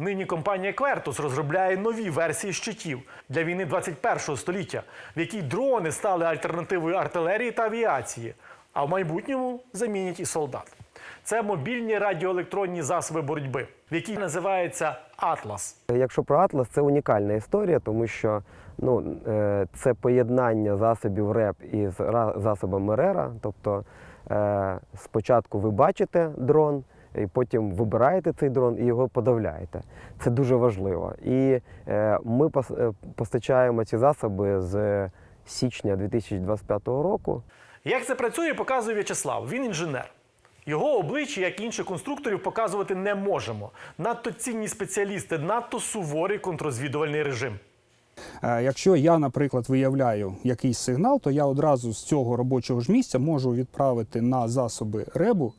Нині компанія Quertus розробляє нові версії щитів для війни 21-го століття, в якій дрони стали альтернативою артилерії та авіації, а в майбутньому замінять і солдат. Це мобільні радіоелектронні засоби боротьби, в якій називається Атлас. Якщо про Атлас, це унікальна історія, тому що ну, е, це поєднання засобів РЕП із засобами РЕРа. Тобто е, спочатку ви бачите дрон, і потім вибираєте цей дрон і його подавляєте. Це дуже важливо. І е, ми пос- е, постачаємо ці засоби з січня 2025 року. Як це працює, показує В'ячеслав. Він інженер. Його обличчя, як і інших конструкторів, показувати не можемо. Надто цінні спеціалісти, надто суворий контррозвідувальний режим. Е, Якщо я, наприклад, виявляю якийсь сигнал, то я одразу з цього робочого ж місця можу відправити на засоби ребу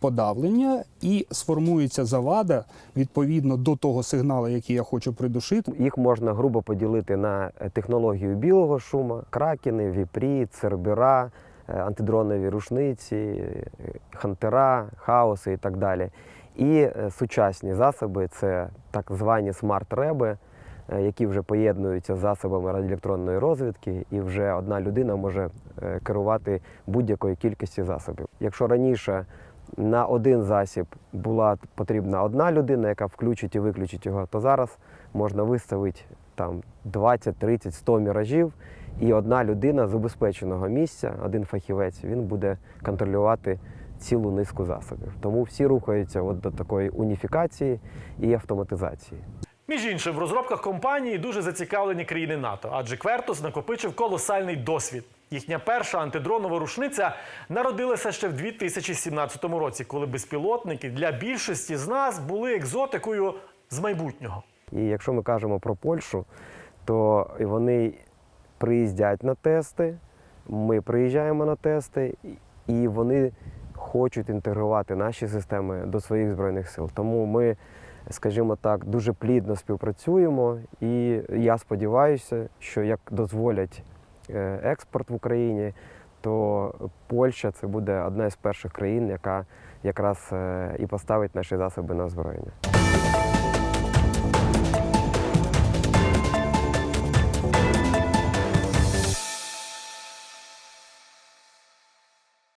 подавлення і сформується завада відповідно до того сигналу, який я хочу придушити. Їх можна грубо поділити на е, технологію білого шуму, кракени, віпрі, цербера, е, антидронові рушниці, е, хантера, хаоси і так далі. І сучасні засоби це так звані смарт-реби, які вже поєднуються з засобами радіоелектронної розвідки, і вже одна людина може керувати будь-якою кількістю засобів. Якщо раніше на один засіб була потрібна одна людина, яка включить і виключить його, то зараз можна виставити там 20, 30, 100 міражів, і одна людина з убезпеченого місця, один фахівець, він буде контролювати цілу низку засобів. Тому всі рухаються от до такої уніфікації і автоматизації. Між іншим, в розробках компанії дуже зацікавлені країни НАТО, адже Квертус накопичив колосальний досвід. Їхня перша антидронова рушниця народилася ще в 2017 році, коли безпілотники для більшості з нас були екзотикою з майбутнього. І якщо ми кажемо про Польщу, то вони приїздять на тести, ми приїжджаємо на тести, і вони хочуть інтегрувати наші системи до своїх збройних сил. Тому ми, скажімо так, дуже плідно співпрацюємо, і я сподіваюся, що як дозволять експорт в Україні, то Польща це буде одна з перших країн, яка якраз е, і поставить наші засоби на озброєння.